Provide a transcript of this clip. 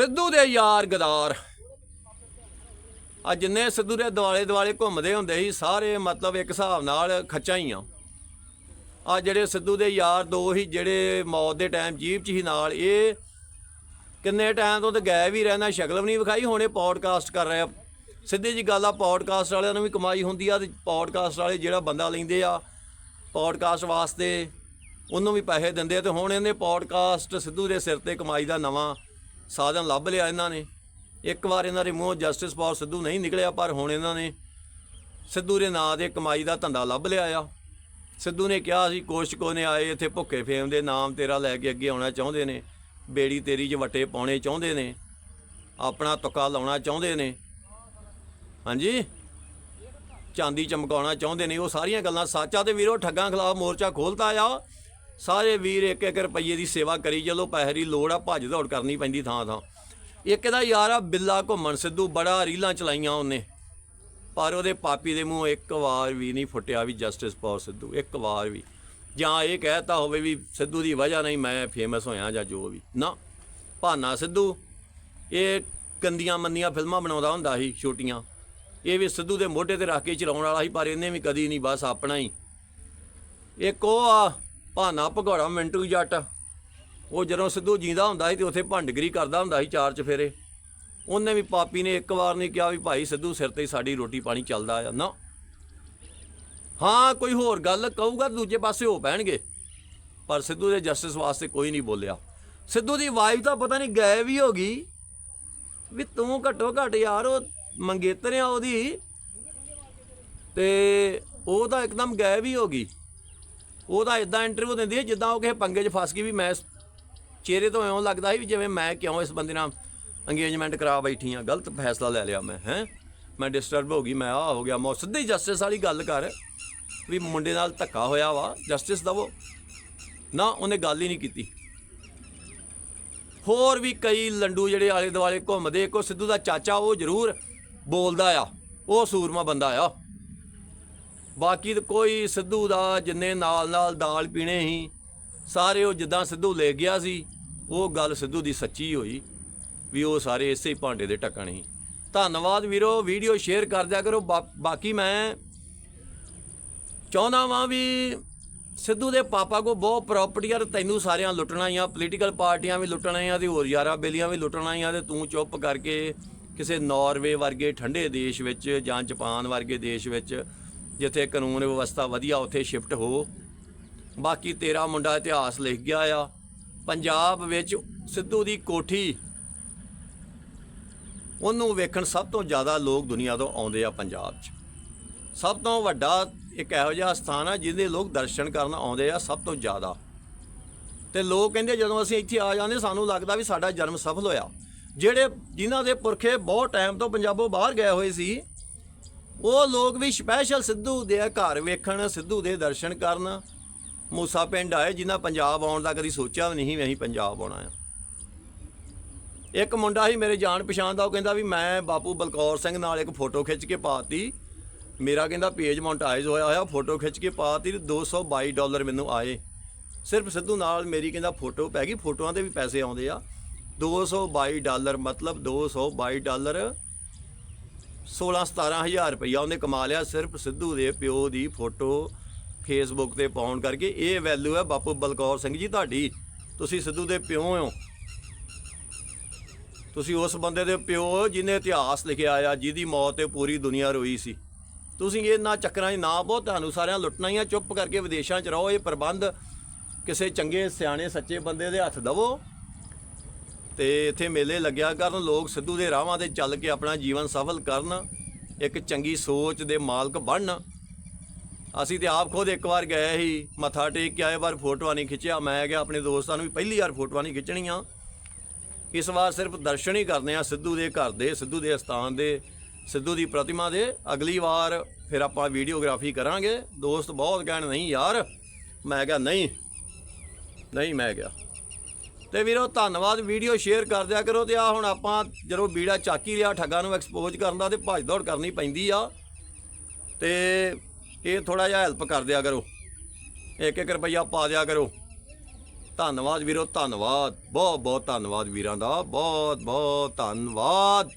ਸਿੱਧੂ ਦੇ ਯਾਰ ਗਦਾਰ ਆ ਜਿੰਨੇ ਸਿੱਧੂ ਦੇ ਦੁਆਲੇ ਦੁਆਲੇ ਘੁੰਮਦੇ ਹੁੰਦੇ ਸੀ, ਸਾਰੇ ਮਤਲਬ ਇੱਕ ਹਿਸਾਬ ਨਾਲ ਖੱਚਾ ਹੀ ਆ। ਆ ਜਿਹੜੇ ਸਿੱਧੂ ਦੇ ਯਾਰ ਦੋ ਹੀ ਜਿਹੜੇ ਮੌਤ ਦੇ ਟਾਈਮ ਜੀਪ 'ਚ ਹੀ ਨਾਲ, ਇਹ ਕਿੰਨੇ ਟਾਈਮ ਤੋਂ ਤੇ ਗਾਇਬ ਹੀ ਰਹਿਣਾ ਸ਼ਕਲ ਵੀ ਨਹੀਂ ਵਿਖਾਈ। ਹੁਣੇ ਪੌਡਕਾਸਟ ਕਰ ਰਿਹਾ। ਸਿੱਧੀ ਜੀ ਗੱਲ ਆ ਪੌਡਕਾਸਟ ਵਾਲਿਆਂ ਨੂੰ ਵੀ ਕਮਾਈ ਹੁੰਦੀ ਆ ਤੇ ਪੌਡਕਾਸਟ ਵਾਲੇ ਜਿਹੜਾ ਬੰਦਾ ਲੈਂਦੇ ਆ ਪੌਡਕਾਸਟ ਵਾਸਤੇ ਉਹਨੂੰ ਵੀ ਪੈਸੇ ਦਿੰਦੇ ਆ ਤੇ ਹੁਣ ਇਹਨੇ ਪੌਡਕਾਸਟ ਸਿੱਧੂ ਦੇ ਸਿਰ ਤੇ ਕਮਾਈ ਦਾ ਨਵਾਂ ਸਾਧਨ ਲੱਭ ਲਿਆ ਇਹਨਾਂ ਨੇ। ਇੱਕ ਵਾਰ ਇਹਨਾਂ ਦੇ ਮੂੰਹੋਂ ਜਸਟਿਸ ਫॉर ਸਿੱਧੂ ਨਹੀਂ ਨਿਕਲਿਆ, ਪਰ ਹੁਣ ਇਹਨਾਂ ਨੇ ਸਿੱਧੂ ਦੇ ਨਾਂ ਦੇ ਕਮਾਈ ਦਾ ਧੰਦਾ ਲੱਭ ਲਿਆ ਆ। ਸਿੱਧੂ ਨੇ ਕਿਹਾ ਸੀ ਕੋਸ਼ਕੋ ਨੇ ਆਏ ਇੱਥੇ ਭੁੱਖੇ ਫੇਮ ਦੇ, ਨਾਮ ਤੇਰਾ ਲੈ ਕੇ ਅੱਗੇ ਆਉਣਾ ਚਾਹੁੰਦੇ ਨੇ। ਬੇੜੀ ਤੇਰੀ 'ਚ ਵੱਟੇ ਪਾਉਣੇ ਚਾਹੁੰਦੇ ਨੇ। ਆਪਣਾ ਤੁਕਾ ਲਾਉਣਾ ਚਾਹੁੰਦੇ ਨੇ। ਹਾਂਜੀ? ਚਾਂਦੀ ਚਮਕਾਉਣਾ ਚਾਹੁੰਦੇ ਨੇ। ਉਹ ਸਾਰੀਆਂ ਗੱਲਾਂ ਸੱਚਾ ਤੇ ਵੀਰੋ, ਠੱਗਾਂ ਖਿਲਾਫ ਮੋਰਚਾ ਖੋਲਤਾ ਆ। ਸਾਰੇ ਵੀਰ ਇੱਕ ਇੱਕ ਰੁਪਈਏ ਦੀ ਸੇਵਾ ਕਰੀ ਚਲੋ ਪੈਸੇ ਦੀ ਲੋੜ ਆ, ਭੱਜ ਦੌੜ ਕਰਨੀ ਪੈਂਦੀ ਥਾਂ ਥਾਂ। ਇੱਕ ਇਹਦਾ ਯਾਰ ਆ, ਬਿੱਲਾ ਘੁੰਮਣ ਸਿੱਧੂ, ਬੜਾ ਰੀਲਾਂ ਚਲਾਈਆਂ ਉਹਨੇ। ਪਰ ਉਹਦੇ ਪਾਪੀ ਦੇ ਮੂੰਹ ਇੱਕ ਵਾਰ ਵੀ ਨਹੀਂ ਫੁੱਟਿਆ ਵੀ ਜਸਟਿਸ ਫॉर ਸਿੱਧੂ, ਇੱਕ ਵਾਰ ਵੀ। ਜਾਂ ਇਹ ਕਹਿਤਾ ਹੋਵੇ ਵੀ ਸਿੱਧੂ ਦੀ ਵਜ੍ਹਾ ਨਹੀਂ, ਮੈਂ ਫੇਮਸ ਹੋਇਆ ਜਾਂ ਜੋ ਵੀ। ਨਾ, ਭਾਨਾ ਸਿੱਧੂ, ਇਹ ਗੰਦੀਆਂ ਮੰਦੀਆਂ ਫਿਲਮਾਂ ਬਣਾਉਂਦਾ ਹੁੰਦਾ ਸੀ ਛੋਟੀਆਂ। ਇਹ ਵੀ ਸਿੱਧੂ ਦੇ ਮੋਢੇ ਤੇ ਰੱਖ ਕੇ ਚਲਾਉਣ ਵਾਲਾ ਸੀ, ਪਰ ਇਹਨੇ ਵੀ ਕਦੀ ਨਹੀਂ, ਬਸ ਆਪਣਾ ਹੀ। ਇੱਕ ਉਹ ਆ ਭਾਨਾ ਭਗੌੜਾ ਮਿੰਟੂ ਜੱਟ। ਉਹ ਜਦੋਂ ਸਿੱਧੂ ਜੀਂਦਾ ਹੁੰਦਾ ਸੀ ਤੇ ਉੱਥੇ ਭੰਡਗਰੀ ਕਰਦਾ ਹੁੰਦਾ ਸੀ ਚਾਰ ਚਫੇਰੇ। ਉਹਨੇ ਵੀ ਪਾਪੀ ਨੇ ਇੱਕ ਵਾਰ ਨਹੀਂ ਕਿਹਾ ਵੀ ਭਾਈ ਸਿੱਧੂ ਸਿਰ ਤੇ ਸਾਡੀ ਰੋਟੀ ਪਾਣੀ ਚੱਲਦਾ ਆ, ਨਾ। ਹਾਂ, ਕੋਈ ਹੋਰ ਗੱਲ ਕਹੂਗਾ ਦੂਜੇ ਪਾਸੇ ਹੋ ਪੈਣਗੇ। ਪਰ ਸਿੱਧੂ ਦੇ ਜਸਟਿਸ ਵਾਸਤੇ ਕੋਈ ਨਹੀਂ ਬੋਲਿਆ। ਸਿੱਧੂ ਦੀ ਵਾਈਫ ਤਾਂ ਪਤਾ ਨਹੀਂ ਗਾਇਬ ਹੀ ਹੋ ਗਈ। ਵੀ ਤੂੰ ਘੱਟੋ ਘੱਟ ਯਾਰ, ਉਹ ਮੰਗੇਤਰ ਆ ਉਹਦੀ। ਤੇ ਉਹ ਤਾਂ ਇੱਕਦਮ ਗਾਇਬ ਹੀ ਹੋ ਗਈ। ਉਹ ਤਾਂ ਇਦਾਂ ਇੰਟਰਵਿਊ ਦਿੰਦੀ ਹੈ, ਜਿੱਦਾਂ ਉਹ ਕਿਸੇ ਪੰਗੇ 'ਚ ਫਸ ਗਈ ਵੀ ਮੈਂ ਚਿਹਰੇ ਤੋਂ ਇਉਂ ਲੱਗਦਾ ਸੀ ਵੀ ਜਿਵੇਂ ਮੈਂ ਕਿਉਂ ਇਸ ਬੰਦੇ ਨਾਲ ਅੰਗੇਜਮੈਂਟ ਕਰਾ ਬੈਠੀ ਆ ਗਲਤ ਫੈਸਲਾ ਲੈ ਲਿਆ ਮੈਂ, ਹੈ? ਮੈਂ ਡਿਸਟਰਬ ਹੋ ਗਈ, ਮੈਂ ਆ ਹੋ ਗਿਆ, ਮੋ ਸਿੱਧੀ ਜਸਟਿਸ ਵਾਲੀ ਗੱਲ ਕਰ ਵੀ ਮੁੰਡੇ ਨਾਲ ਧੱਕਾ ਹੋਇਆ ਵਾ ਜਸਟਿਸ ਦਵੋ। ਨਾ, ਉਹਨੇ ਗੱਲ ਹੀ ਨਹੀਂ ਕੀਤੀ। ਹੋਰ ਵੀ ਕਈ ਲੰਡੂ ਜਿਹੜੇ ਆਲੇ ਦੁਆਲੇ ਘੁੰਮਦੇ ਕੋ ਸਿੱਧੂ ਦਾ ਚਾਚਾ ਉਹ ਜ਼ਰੂਰ ਬੋਲਦਾ ਆ, ਉਹ ਸੂਰਮਾ ਬੰਦਾ ਆ। ਬਾਕੀ ਤਾਂ ਕੋਈ ਸਿੱਧੂ ਦਾ ਜਿੰਨੇ ਨਾਲ ਨਾਲ ਦਾਲ ਪੀਣੇ ਸੀ, ਸਾਰੇ ਉਹ ਜਿੱਦਾਂ ਸਿੱਧੂ ਲੈ ਗਿਆ ਸੀ, ਉਹ ਗੱਲ ਸਿੱਧੂ ਦੀ ਸੱਚੀ ਹੋਈ, ਵੀ ਉਹ ਸਾਰੇ ਇਸੇ ਭਾਂਡੇ ਦੇ ਢੱਕਣ ਸੀ। ਧੰਨਵਾਦ ਵੀਰੋ, ਵੀਡੀਓ ਸ਼ੇਅਰ ਕਰ ਦਿਆ ਕਰੋ ਬਾਕੀ ਮੈਂ ਚਾਹੁੰਦਾ ਵਾਂ ਵੀ ਸਿੱਧੂ ਦੇ ਪਾਪਾ ਕੋ ਬਹੁਤ ਪ੍ਰਾਪਰਟੀ ਆ ਤੇ ਤੈਨੂੰ ਸਾਰਿਆਂ ਲੁੱਟਣਾ ਹੀ ਆ ਪੋਲੀਟੀਕਲ ਪਾਰਟੀਆਂ ਵੀ ਲੁੱਟਣਾ ਹੀ ਆ ਤੇ ਹੋਰ ਯਾਰਾ ਬੇਲੀਆਂ ਵੀ ਲੁੱਟਣਾ ਹੀ ਆ ਤੇ ਤੂੰ ਚੁੱਪ ਕਰਕੇ ਕਿਸੇ ਨਾਰਵੇ ਵਰਗੇ ਠੰਡੇ ਦੇਸ਼ ਵਿੱਚ ਜਾਂ ਜਾਪਾਨ ਵਰਗੇ ਦੇਸ਼ ਵਿੱਚ ਜਿੱਥੇ ਕਾਨੂੰਨ ਵਿਵਸਥਾ ਵਧੀਆ ਉੱਥੇ ਸ਼ਿਫਟ ਹੋ। ਬਾਕੀ ਤੇਰਾ ਮੁੰਡਾ ਇਤਿਹਾਸ ਲਿਖ ਗਿਆ ਆ। ਪੰਜਾਬ ਵਿੱਚ ਸਿੱਧੂ ਦੀ ਕੋਠੀ, ਉਹਨੂੰ ਵੇਖਣ ਸਭ ਤੋਂ ਜ਼ਿਆਦਾ ਲੋਕ ਦੁਨੀਆ ਤੋਂ ਆਉਂਦੇ ਆ ਪੰਜਾਬ 'ਚ। ਸਭ ਤੋਂ ਵੱਡਾ ਇੱਕ ਇਹੋ ਜਿਹਾ ਸਥਾਨ ਆ ਜਿਹਦੇ ਲੋਕ ਦਰਸ਼ਨ ਕਰਨ ਆਉਂਦੇ ਆ ਸਭ ਤੋਂ ਜ਼ਿਆਦਾ। ਤੇ ਲੋਕ ਕਹਿੰਦੇ ਜਦੋਂ ਅਸੀਂ ਇੱਥੇ ਆ ਜਾਂਦੇ ਸਾਨੂੰ ਲੱਗਦਾ ਵੀ ਸਾਡਾ ਜਨਮ ਸਫਲ ਹੋਇਆ। ਜਿਹੜੇ ਜਿਨ੍ਹਾਂ ਦੇ ਪੁਰਖੇ ਬਹੁਤ ਟਾਈਮ ਤੋਂ ਪੰਜਾਬੋਂ ਬਾਹਰ ਗਏ ਹੋਏ ਸੀ ਉਹ ਲੋਕ ਵੀ ਸਪੈਸ਼ਲ ਸਿੱਧੂ ਦੇ ਘਰ ਵੇਖਣ, ਸਿੱਧੂ ਦੇ ਦਰਸ਼ਨ ਕਰਨ। ਮੂਸਾ ਪਿੰਡ ਆਏ, ਜਿਨ੍ਹਾਂ ਪੰਜਾਬ ਆਉਣ ਦਾ ਕਦੀ ਸੋਚਿਆ ਵੀ ਨਹੀਂ ਵੀ ਅਸੀਂ ਪੰਜਾਬ ਆਉਣਾ ਆ। ਇੱਕ ਮੁੰਡਾ ਸੀ ਮੇਰੇ ਜਾਣ ਪਛਾਣ ਦਾ, ਉਹ ਕਹਿੰਦਾ ਵੀ ਮੈਂ ਬਾਪੂ ਬਲਕੌਰ ਸਿੰਘ ਨਾਲ ਇੱਕ ਫੋਟੋ ਖਿੱਚ ਕੇ ਪਾਤੀ। ਮੇਰਾ ਕਹਿੰਦਾ ਪੇਜ ਮੋਨਟਾਈਜ਼ ਹੋਇਆ ਹੋਇਆ, ਫੋਟੋ ਖਿੱਚ ਕੇ ਪਾਤੀ ਤੇ 222 ਡਾਲਰ ਮੈਨੂੰ ਆਏ। ਸਿਰਫ ਸਿੱਧੂ ਨਾਲ ਮੇਰੀ ਕਹਿੰਦਾ ਫੋਟੋ ਪੈ ਗਈ, ਫੋਟੋਆਂ ਦੇ ਵੀ ਪੈਸੇ ਆਉਂਦੇ ਆ। 222 ਡਾਲਰ ਮਤਲਬ 222 ਡਾਲਰ 16 17000 ਰੁਪਈਆ ਉਹਨੇ ਕਮਾ ਲਿਆ ਸਿਰਫ ਸਿੱਧੂ ਦੇ ਪਿਓ ਦੀ ਫੋਟੋ ਫੇਸਬੁੱਕ ਤੇ ਪਾਉਣ ਕਰਕੇ। ਇਹ ਵੈਲਿਊ ਹੈ ਬਾਪੂ ਬਲਕੌਰ ਸਿੰਘ ਜੀ ਤੁਹਾਡੀ। ਤੁਸੀਂ ਸਿੱਧੂ ਦੇ ਪਿਓ ਹੋ। ਤੁਸੀਂ ਉਸ ਬੰਦੇ ਦੇ ਪਿਓ ਹੋ ਜਿਹਨੇ ਇਤਿਹਾਸ ਲਿਖਿਆ ਆ, ਜਿਹਦੀ ਮੌਤ ਤੇ ਪੂਰੀ ਦੁਨੀਆ ਰੋਈ ਸੀ। ਤੁਸੀਂ ਇਹਨਾਂ ਚੱਕਰਾਂ 'ਚ ਨਾ ਬਹੁਤ ਤੁਹਾਨੂੰ ਸਾਰਿਆਂ ਲੁੱਟਣਾ ਹੀ ਆ। ਚੁੱਪ ਕਰਕੇ ਵਿਦੇਸ਼ਾਂ 'ਚ ਰਹੋ, ਇਹ ਪ੍ਰਬੰਧ ਕਿਸੇ ਚੰਗੇ, ਸਿਆਣੇ, ਸੱਚੇ ਬੰਦੇ ਦੇ ਹੱਥ ਦਵੋ। ਤੇ ਇੱਥੇ ਮੇਲੇ ਲੱਗਿਆ ਕਰਨ। ਲੋਕ ਸਿੱਧੂ ਦੇ ਰਾਹਾਂ ਤੇ ਚੱਲ ਕੇ ਆਪਣਾ ਜੀਵਨ ਸਫਲ ਕਰਨ। ਇੱਕ ਚੰਗੀ ਸੋਚ ਦੇ ਮਾਲਕ ਬਣਨ। ਅਸੀਂ ਤੇ ਆਪ ਖੁਦ ਇੱਕ ਵਾਰ ਗਏ ਸੀ, ਮੱਥਾ ਟੇਕ ਕੇ ਆਏ ਵਾਰ ਫੋਟੋਆਂ ਨਹੀਂ ਖਿੱਚਿਆ। ਮੈਂ ਗਿਆ ਆਪਣੇ ਦੋਸਤਾਂ ਨੂੰ ਵੀ ਪਹਿਲੀ ਵਾਰ ਫੋਟੋਆਂ ਨਹੀਂ ਖਿੱਚਣੀਆਂ। ਇਸ ਵਾਰ ਸਿਰਫ ਦਰਸ਼ਨ ਹੀ ਕਰਨੇ ਆ ਸਿੱਧੂ ਦੇ ਘਰ ਦੇ, ਸਿੱਧੂ ਦੇ ਸਥਾਨ ਦੇ, ਸਿੱਧੂ ਦੀ ਪ੍ਰਤਿਮਾ ਦੇ। ਅਗਲੀ ਵਾਰ ਫਿਰ ਆਪਾਂ ਵੀਡੀਓਗ੍ਰਾਫੀ ਕਰਾਂਗੇ। ਦੋਸਤ ਬਹੁਤ ਕਹਿਣ, ਨਹੀਂ ਯਾਰ। ਮੈਂ ਕਿਹਾ, ਨਹੀਂ। ਨਹੀਂ, ਮੈਂ ਕਿਹਾ। ਤੇ ਵੀਰੋ, ਧੰਨਵਾਦ। ਵੀਡੀਓ ਸ਼ੇਅਰ ਕਰ ਦਿਆ ਕਰੋ ਤੇ ਆ ਹੁਣ ਆਪਾਂ ਜਦੋਂ ਬੀੜਾ ਚਾਕੀ ਲਿਆ, ਠੱਗਾਂ ਨੂੰ ਐਕਸਪੋਜ਼ ਕਰਨ ਦਾ ਤੇ ਭੱਜ ਦੌੜ ਕਰਨੀ ਪੈਂਦੀ ਆ। ਤੇ ਇਹ ਥੋੜਾ ਜਿਹਾ ਹੈਲਪ ਕਰ ਦਿਆ ਕਰੋ। ਇੱਕ ਇੱਕ ਰੁਪਈਆ ਪਾ ਦਿਆ ਕਰੋ। ਧੰਨਵਾਦ ਵੀਰੋ, ਧੰਨਵਾਦ। ਬਹੁਤ ਬਹੁਤ ਧੰਨਵਾਦ ਵੀਰਾਂ ਦਾ। ਬਹੁਤ ਬਹੁਤ ਧੰਨਵਾਦ।